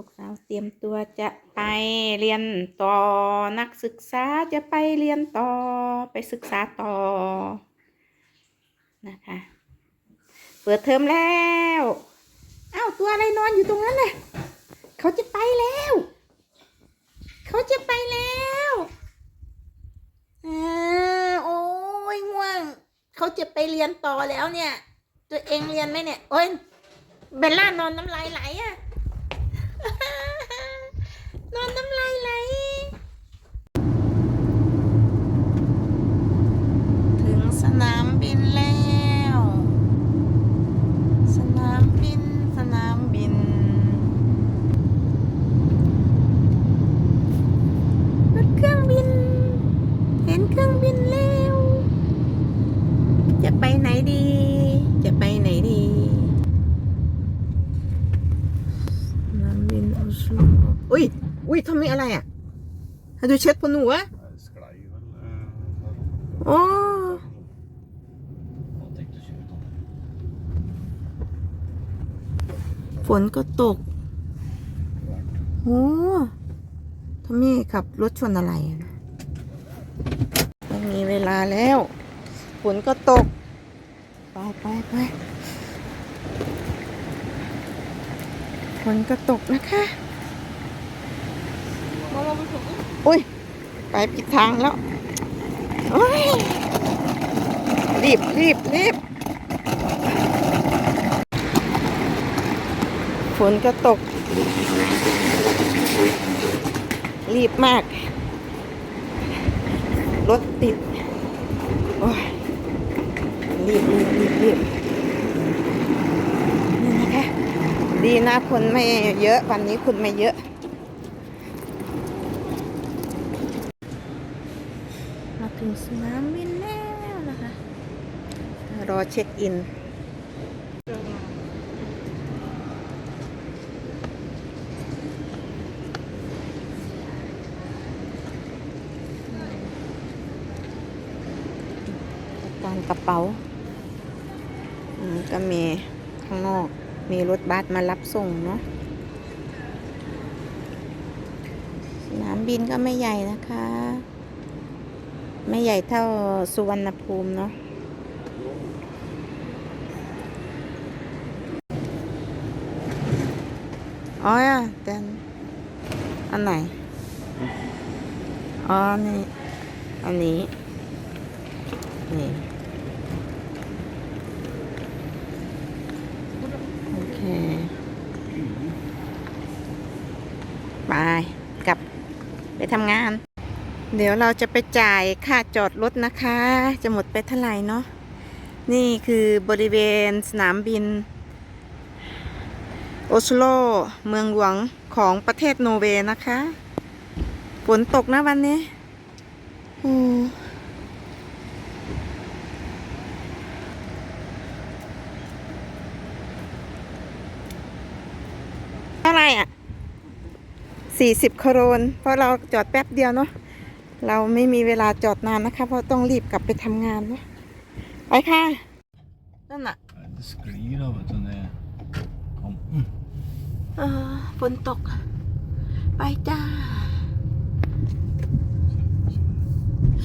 ลูกสาวเตรียมตัวจะไปเรียนต่อนักศึกษาจะไปเรียนต่อไปศึกษาต่อนะคะ เปิดเทอมแล้วอ้าวตัวอะไรนอนอยู่ตรงนั้นเลยเขาจะไปแล้ว เขาจะไปแล้วอ่าโอ้ยง่วง เขาจะไปเรียนต่อแล้วเนี่ย ตัวเองเรียนไหมเนี่ยโอ้ยเบลล่านอนน้ำลายไหลอะ นอนน้ำลายไหลถึงสนามบินแล้ว สนามบิน สนามบินรถเครื่องบิน เห็นเครื่องบินแล้ว จะไปไหนดี จะไปไหนดีสนามบินออสโลอุ้ย อุ้ ยทำไมอะไรอะให้ดูเช็ดพอหนูอะโอ้ฝนก็ตก โอ้ทอมมี่ขับรถชนอะไรอะนะไม่มีเวลาแล้ว ฝนก็ตก ไปไปไปฝนก็ตกนะคะ อุ้ย ไปผิดทางแล้วรีบรีบรีบฝนก็ตก รีบมาก รถติด โอ้ย รีบรีบรีบรีบนี่นะคะ ดีนะคนไม่เยอะ วันนี้คนไม่เยอะ มาถึ งสนามบินแล้วนะคะ รอเช็คอินการกระเป๋าก็มีข้างนอก มีรถบัสมารับส่งเนาะสนามบินก็ไม่ใหญ่นะคะ ไม่ใหญ่เท่าสุวรรณภูมิเนาะอ๋อแต่อันไหน อ๋อ นี่ อันนี้ นี่ โอเค ไป กลับไปทำงาน เดี๋ยวเราจะไปจ่ายค่าจอดรถนะคะ จะหมดไปเท่าไหร่เนาะนี่คือบริเวณสนามบิน โอสโล เมืองหลวงของประเทศโนเวย์นะคะ ฝนตกนะวันนี้อืมเท่าไหร่อะสี่สิบโครนเพราะเราจอดแป๊บเดียวเนาะ เราไม่มีเวลาจอดนานนะคะ เพราะต้องรีบกลับไปทำงานเนาะไปค่ะ นั่นน่ะ Nei, det sklir da, vet du, ned kanten. เออฝนตก ไปจ้า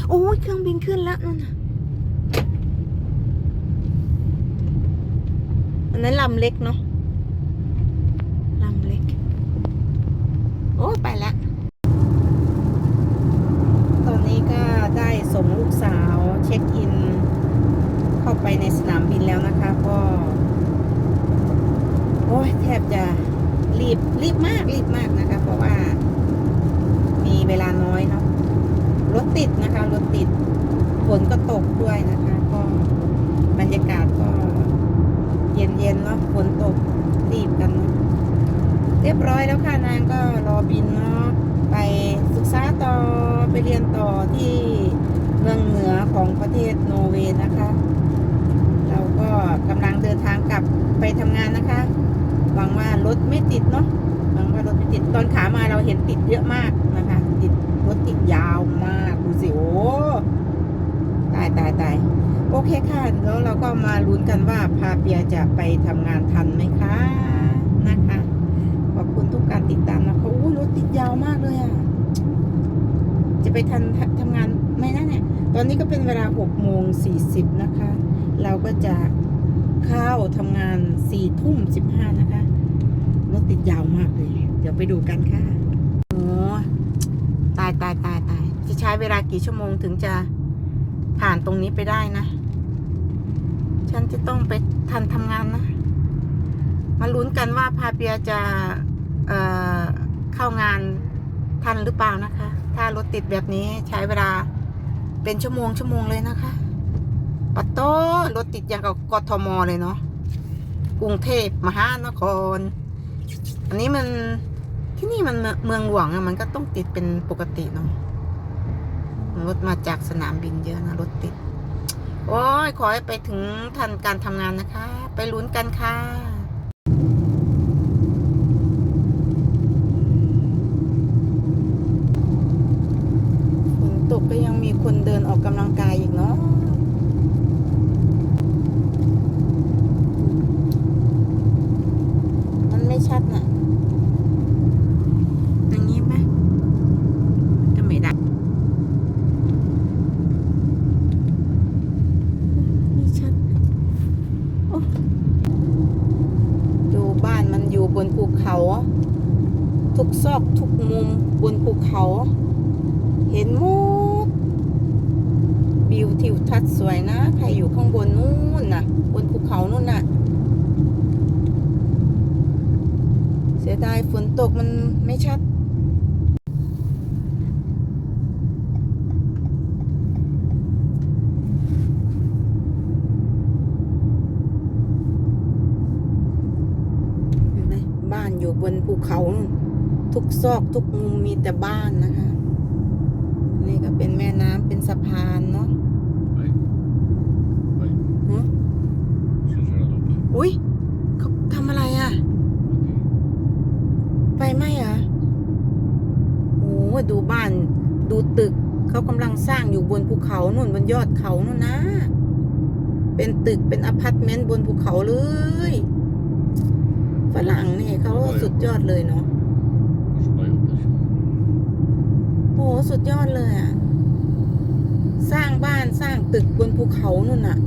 โอ้ยเครื่องบินขึ้นแล้วนั่นน่ะอันนั้นลำเล็กเนาะลำเล็ก โอ้ยไปแล้ว ตอนนี้ก็ได้ ส่งลูกสาวเช็คอิน เข้าไปในสนามบินแล้วนะคะ ก็โอ้ยแทบจะรีบรีบมากรีบมากนะคะ เพราะว่ามีเวลาน้อยเนาะรถติดนะคะรถติดฝนก็ตกด้วยนะคะ ก็บรรยากาศก็เย็นเย็นๆเนาะฝนตกรีบกันเนาะเรียบร้อยแล้วค่ะนางก็รอบินเนาะไปศึกษาต่อไปเรียนต่อที่ เมืองเหนือของประเทศโนเวย์นะคะ เราก็กำลังเดินทางกลับไปทำงานนะคะหวังว่ารถไม่ติดเนาะหวังว่ารถไม่ติดตอนขามาเราเห็นติดเยอะมากนะคะ ติดรถติดยาวมากดูสิโอ้ตายตายตายโอเคค่ะ แล้วเราก็มาลุ้นกันว่าพาเปียจะไปทำงานทันไหมคะนะคะขอบคุณทุกการติดตามนะคะโอ้รถติดยาวมากเลยอะจะไปทันทำงานไหมนะเนี่ย ตอนนี้ก็เป็นเวลา6โมง40 นะคะ เราก็จะเข้าทำงาน4ทุ่ม15 นะคะ รถติดยาวมากเลย เดี๋ยวไปดูกันค่ะโอ้ตายตายตายตายจะใช้เวลากี่ชั่วโมงถึงจะผ่านตรงนี้ไปได้นะ ฉันจะต้องไปทันทำงานนะ มาลุ้นกันว่าพาเปียจะเเข้างานทันหรือเปล่านะคะ ถ้ารถติดแบบนี้ใช้เวลา เป็นชั่วโมงชั่วโมงเลยนะคะปัตโต้รถติดอย่างกับกทมเลยเนาะกรุงเทพมหานคร อันนี้มันที่นี่มันเมืองหลวงอะมันก็ต้องติดเป็นปกติเนาะรถมาจากสนามบินเยอะนะรถติด โอ้ยขอให้ไปถึงทันการทำงานนะคะ ไปลุ้นกันค่ะ ฝนตกก็ยังมีคนเดินออกกำลังกายอีกเนาะ มันไม่ชัดน่ะ อย่างนี้ไหมจะไม่ได้ ไม่ชัดโอ้ดูบ้านมันอยู่บนภูเขา ทุกซอกทุกมุมบนภูเขา เห็นหมดวิวทิวทัศน์สวยนะ ใครอยู่ข้างบนนู่นน่ะ บนภูเขานู่นน่ะ เสียดายฝน ตกมันไม่ชัดเห็นไหมบ้านอยู่บนภูเขานู่นทุกซอกทุกมุมมีแต่บ้านนะคะ นี่ก็เป็นแม่น้ำเป็นสะพานเนาะ Oui. Oui. หึ Changer la lampe. อุ้ยเขาทำอะไรอะ่ะ ไฟไหม้เหรอโอ้ดูบ้าน ดูตึก เขากำลังสร้างอยู่บนภูเขานู่นบนยอดเขานู่นนะ เป็นตึกเป็นอพาร์ตเมนต์บนภูเขาเลย ฝรั่งนี่เขาสุดยอดเลยเนาะโอ้สุดยอดเลยอะ สร้างบ้านสร้างตึกบนภูเขานู่นน่ะ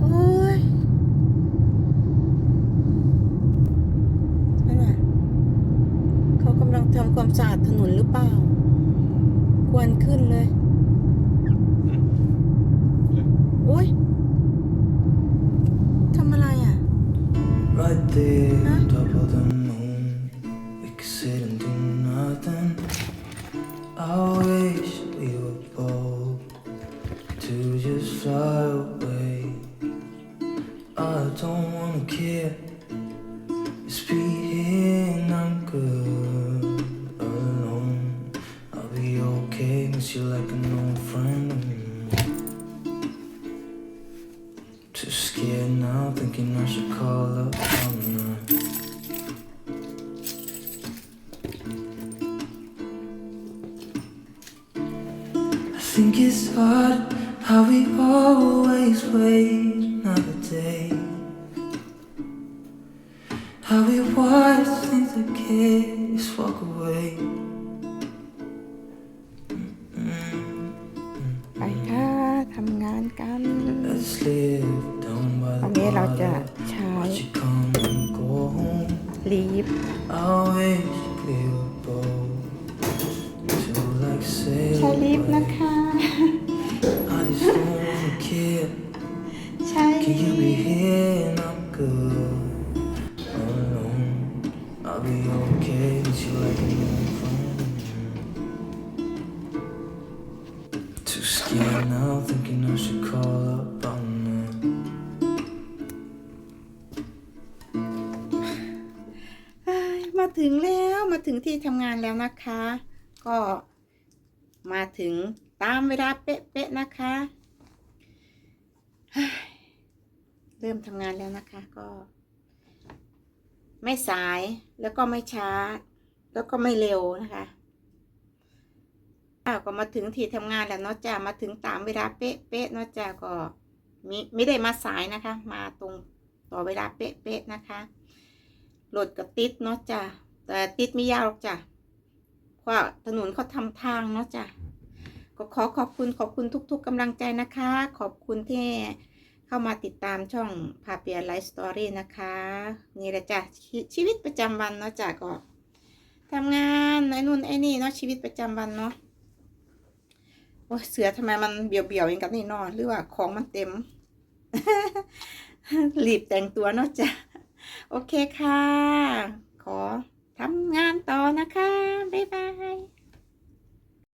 โอ้ยนั่นน่ะเขากำลังทำ ความสะอาดถนนหรือเปล่า ควันขึ้นเลยโอ้ยทำอะไรอะ Right there, Huh? top of the moon, we could sit and do nothing. I wish we were bold to just fly now, thinking I should call up her. I think it's hard how we always wait another day. How we watch things that kids walk away. เราจะ water. ใช้ Watch you come and go home. ลีฟ I wish we were bold to like say ใช้ลีฟนะคะ I just don't wanna care. ใช้ Can you be มาถึงแล้วมาถึงที่ทำงานแล้วนะคะ ก็มาถึงตามเวลาเป๊ะๆนะคะ เริ่มทำงานแล้วนะคะก็ ไม่สายแล้วก็ไม่ช้า แล้วก็ไม่เร็วนะคะอ้าวก็มาถึงที่ทำงานแล้วเนาะจ้ามาถึงตามเวลาเป๊ะๆเนาะจ้าก็มิไม่ได้มาสายนะคะ มาตรงต่อเวลาเป๊ะๆนะคะ รถก็ติดเนาะจ้ะแต่ติดไม่ยาวหรอกจ้ะเพราะว่าถนนเขาทำทางเนาะจ้ะก็ขอขอบคุณขอบคุณทุก ๆกำลังใจนะคะ ขอบคุณที่เข้ามาติดตามช่องพาเปียไลฟ์สตอรี่นะคะ นี่แหละจ้ะชชีวิตประจำวันเนาะจ้ะก็ทำงานไอ้นู่นไอ้นี่เนาะชีวิตประจำวันเนาะโอ้เสือทำไมมันเบี่ยวๆอย่างกับนี่นอนหรือว่าของมันเต็มรีบแต่งตัวเนาะจ้ะ โอเคค่ะ ขอทำงานต่อนะคะ บ๊ายบาย